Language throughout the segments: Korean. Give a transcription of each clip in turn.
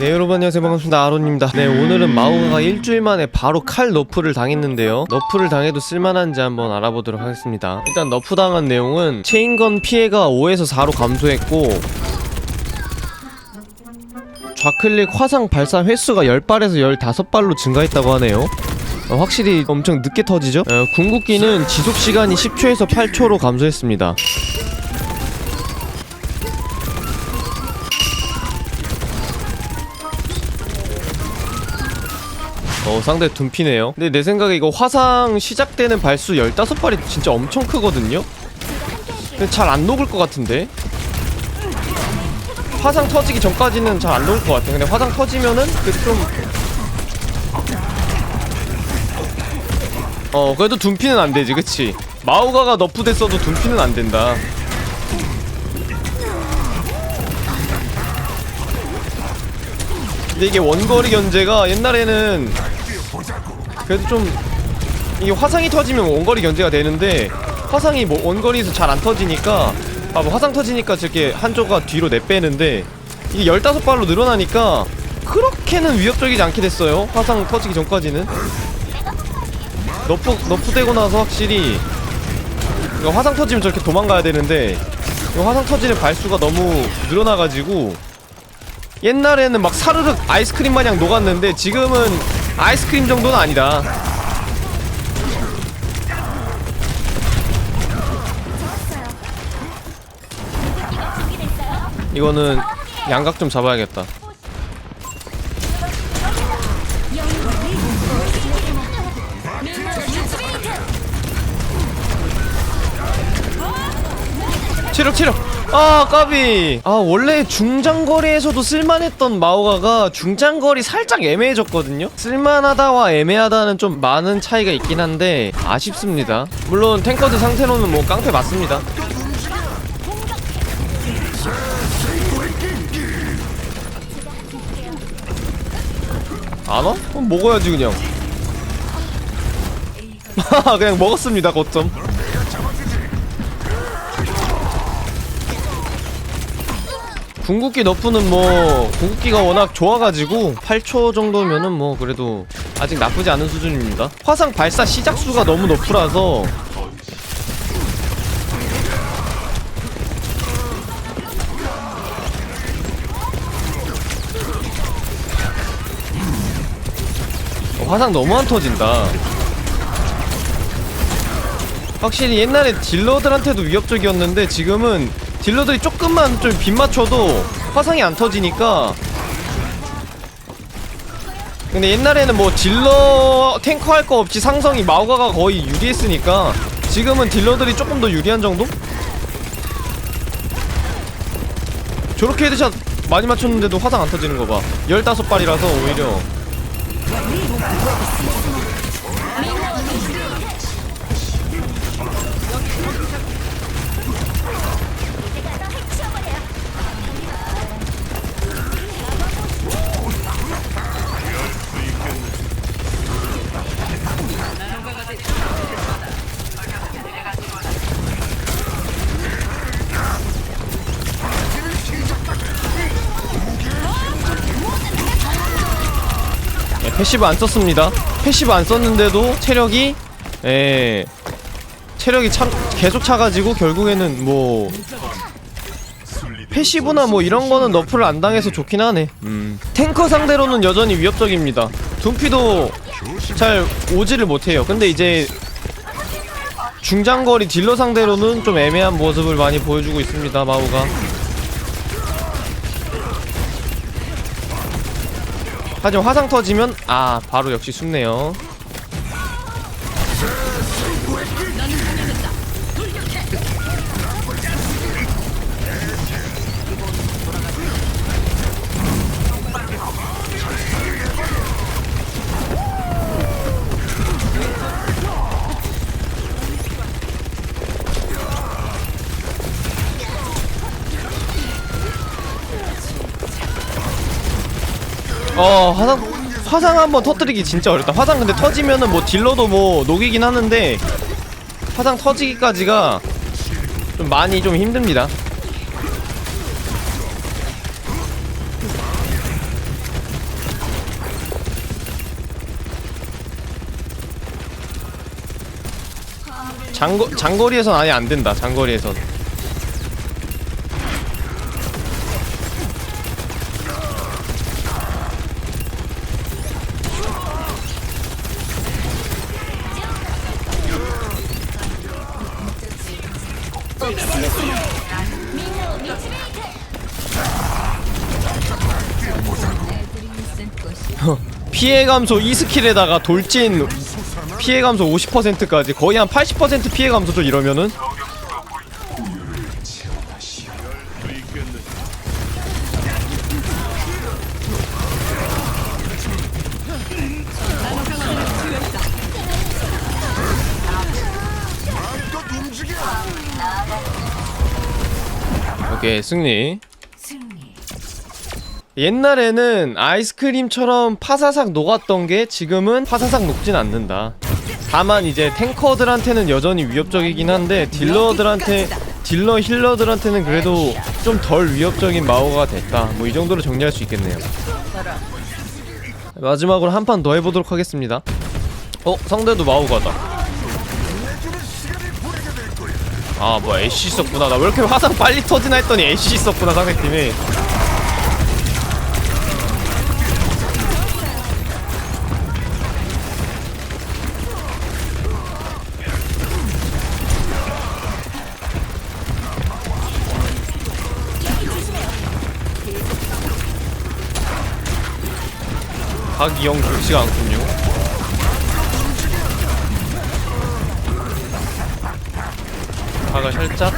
네 여러분 안녕하세요. 반갑습니다. 아론입니다. 네 오늘은 마오가가 일주일 만에 바로 칼 너프를 당했는데요. 너프를 당해도 쓸만한지 한번 알아보도록 하겠습니다. 일단 너프 당한 내용은 체인건 피해가 5에서 4로 감소했고 좌클릭 화상 발사 횟수가 10발에서 15발로 증가했다고 하네요. 어, 확실히 엄청 늦게 터지죠? 어, 궁극기는 지속시간이 10초에서 8초로 감소했습니다 어 상대 둔피네요 근데 내 생각에 이거 화상 시작되는 발수 15발이 진짜 엄청 크거든요? 근데 잘 안 녹을 것 같은데? 화상 터지기 전까지는 잘 안 녹을 것 같아 근데 화상 터지면은 그좀 어 그래도 둔피는 안 되지 그치? 마오가가 너프 됐어도 둔피는 안 된다 근데 이게 원거리 견제가 옛날에는 그래도 좀 이게 화상이 터지면 원거리 견제가 되는데 화상이 뭐 원거리에서 잘 안 터지니까 아 뭐 화상 터지니까 저렇게 한조가 뒤로 내빼는데 이게 15발로 늘어나니까 그렇게는 위협적이지 않게 됐어요. 화상 터지기 전까지는. 너프 너프 되고 나서 확실히 화상 터지면 저렇게 도망가야 되는데 화상 터지는 발수가 너무 늘어나가지고 옛날에는 막 사르륵 아이스크림 마냥 녹았는데 지금은 아이스크림 정도는 아니다. 이거는 양각 좀 잡아야겠다. 체력 체력 아 까비. 아 원래 중장거리에서도 쓸만했던 마오가가 중장거리 살짝 애매해졌거든요? 쓸만하다와 애매하다는 좀 많은 차이가 있긴 한데 아쉽습니다. 물론 탱커드 상태로는 뭐 깡패 맞습니다. 안 와? 그럼 먹어야지 그냥. 그냥 먹었습니다 거점 궁극기 너프는 뭐 궁극기가 워낙 좋아가지고 8초 정도면은 뭐 그래도 아직 나쁘지 않은 수준입니다. 화상 발사 시작 수가 너무 너프라서. 어, 화상 너무 안 터진다. 확실히 옛날에 딜러들한테도 위협적이었는데 지금은 딜러들이 조금만 좀 빗 맞춰도 화상이 안 터지니까 근데 옛날에는 뭐 딜러 탱커 할 거 없이 상성이 마오가가 거의 유리했으니까 지금은 딜러들이 조금 더 유리한 정도? 저렇게 헤드샷 많이 맞췄는데도 화상 안 터지는 거 봐. 15발이라서 오히려 패시브 안 썼습니다. 패시브 안 썼는데도 체력이 예 체력이 참 계속 차가지고 결국에는 뭐 패시브나 뭐 이런 거는 너프를 안 당해서 좋긴 하네. 음. 탱커 상대로는 여전히 위협적입니다. 둠피도 잘 오지를 못해요. 근데 이제 중장거리 딜러 상대로는 좀 애매한 모습을 많이 보여주고 있습니다. 마우가. 하지만 화상 터지면 아 바로 역시 숨네요 화상 화상 한번 터뜨리기 진짜 어렵다. 화상 근데 터지면은 뭐 딜러도 뭐 녹이긴 하는데 화상 터지기까지가 좀 많이 좀 힘듭니다. 장거, 장거리에선 아예 안된다. 장거리에선. 피해 감소 2스킬에다가 돌진 피해 감소 50%까지 거의 한 80% 피해 감소죠 이러면은? 오케이 승리 옛날에는 아이스크림처럼 파사삭 녹았던 게 지금은 파사삭 녹진 않는다. 다만 이제 탱커들한테는 여전히 위협적이긴 한데 딜러들한테 딜러 힐러들한테는 그래도 좀 덜 위협적인 마오가 됐다. 뭐 이 정도로 정리할 수 있겠네요. 마지막으로 한 판 더 해보도록 하겠습니다. 어 상대도 마오가다. 아 뭐야 애쉬 있었구나. 나 왜 이렇게 화상 빨리 터지나 했더니 애쉬 있었구나 상대팀에. 각이영 좋지가 않군요. 각을 살짝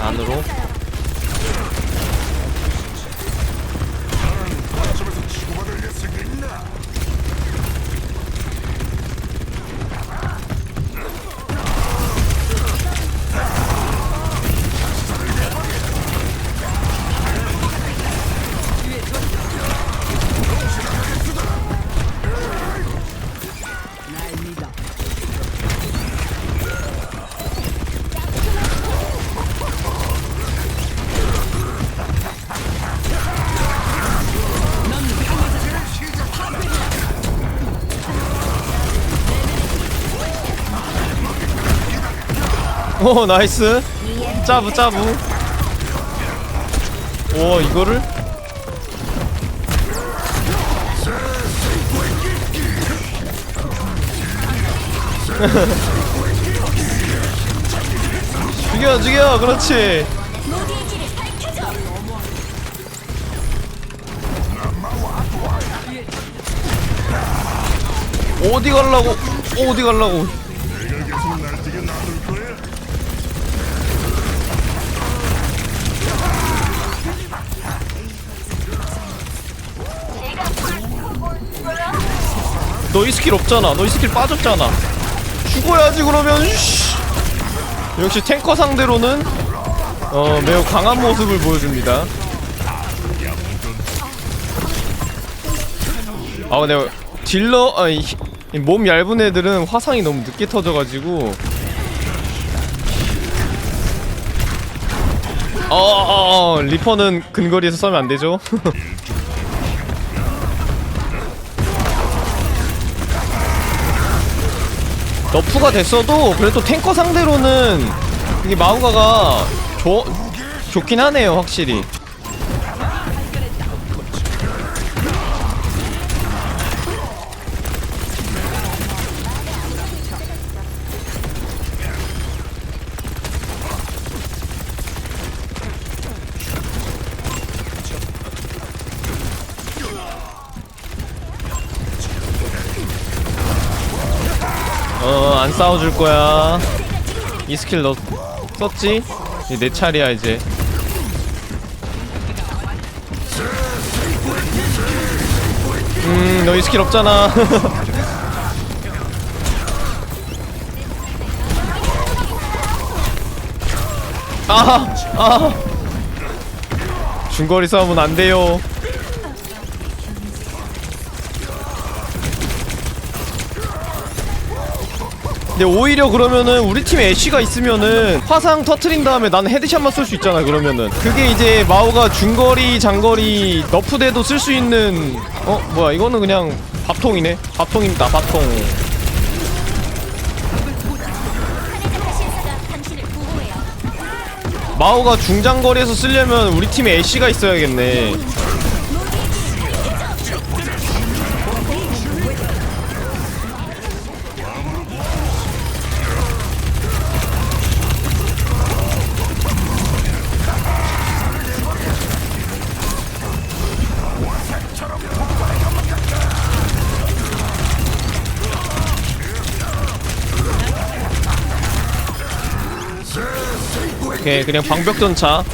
안으로. 오 나이스. 짜부 짜부. 오 이거를? 죽여 죽여 그렇지 어디 갈라고 어디 갈라고 너이 스킬 없잖아. 너이 스킬 빠졌잖아. 죽어야지 그러면. 씨. 역시 탱커 상대로는 어 매우 강한 모습을 보여줍니다. 아 근데 딜러 아니 히- 이몸 얇은 애들은 화상이 너무 늦게 터져가지고. 어 어 어 리퍼는 근거리에서 써면 안 되죠 너프가 됐어도 그래도 탱커 상대로는 이게 마우가가 좋 좋긴 하네요 확실히 싸워줄 거야 이 스킬 너 썼지? 이제 내 차례야 이제 음너 이 스킬 없잖아 아! 아! 중거리 싸움은 안 돼요 근데 오히려 그러면은 우리 팀에 애쉬가 있으면은 화상 터트린 다음에 난 헤드샷만 쓸수 있잖아 그러면은. 그게 이제 마오가 중거리 장거리 너프대도 쓸 수 있는 어 뭐야 이거는 그냥 밥통이네. 밥통입니다 밥통. 마오가 중장거리에서 쓰려면 우리 팀에 애쉬가 있어야겠네. 오케이 그냥 방벽 전차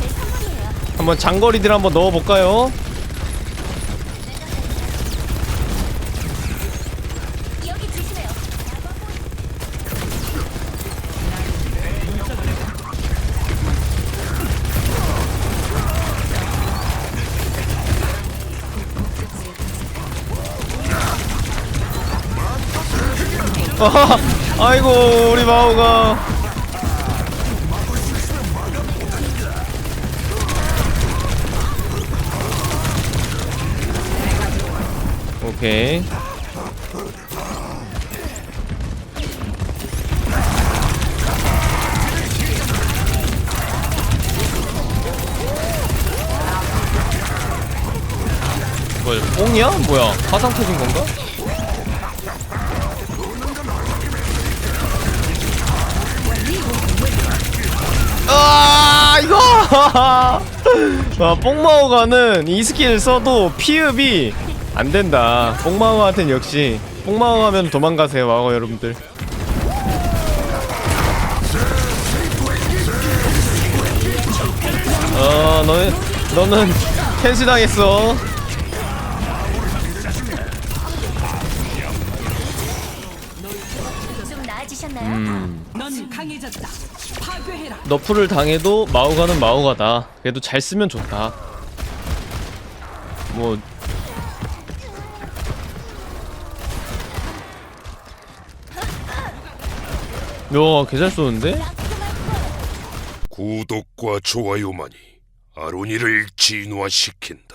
한번 장거리들 한번 넣어볼까요? 아이고 우리 마오가 오케이 뭐야 뽕이야? 뭐야 화상 터진 건가? 아 이거 와 뽕마오가는 이 스킬 써도 피읍이 안 된다 뽕마오한텐 역시 뽕마오 하면 도망가세요 마오 여러분들 어 너는 너는 캔슬 당했어? 음. 너프를 당해도 마오가는 마오가다. 그래도 잘 쓰면 좋다. 뭐 야, 개잘 쏘는데? 구독과 좋아요만이 아로니를 진화시킨다.